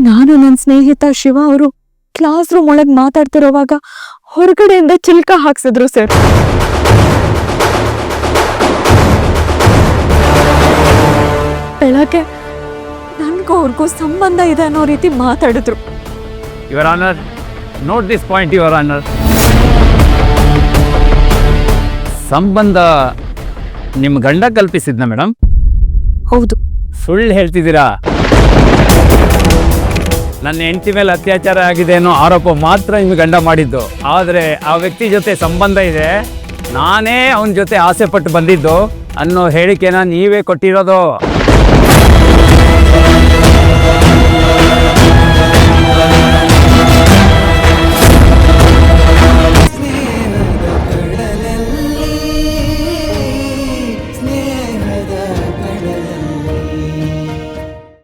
ನಾನು ನನ್ನ ಸ್ನೇಹಿತ ಶಿವ ಅವರು ಕ್ಲಾಸ್ ರೂಮ್ ಒಳಗೆ ಮಾತಾಡ್ತಿರೋವಾಗ ಹೊರಗಡೆಯಿಂದ ಚಿಲ್ಕ ಹಾಕ್ಸಿದ್ರು ಸರ್. ಬೆಳಗ್ಗೆ ನನ್ಗೂ ಅವ್ರಿಗೂ ಸಂಬಂಧ ಇದೆ ಅನ್ನೋ ರೀತಿ ಮಾತಾಡಿದ್ರು. Your honour note this point your honour ಸಂಬಂಧ ನಿಮ್ಮ ಗಂಡ ಕಲ್ಪಿಸಿದ್ನ ಮೇಡಮ್ ಹೌದು. ಸುಳ್ಳು ಹೇಳ್ತಿದ್ದೀರಾ ನನ್ನ ಹೆಂಡತಿ ಮೇಲೆ ಅತ್ಯಾಚಾರ ಆಗಿದೆ ಅನ್ನೋ ಆರೋಪ ಮಾತ್ರ ನಿಮ್ಗೆ ಗಂಡ ಮಾಡಿದ್ದು. ಆದರೆ ಆ ವ್ಯಕ್ತಿ ಜೊತೆ ಸಂಬಂಧ ಇದೆ. ನಾನೇ ಅವನ ಜೊತೆ ಆಸೆ ಪಟ್ಟು ಬಂದಿದ್ದು ಅನ್ನೋ ಹೇಳಿಕೆನ ನೀವೇ ಕೊಟ್ಟಿರೋದು.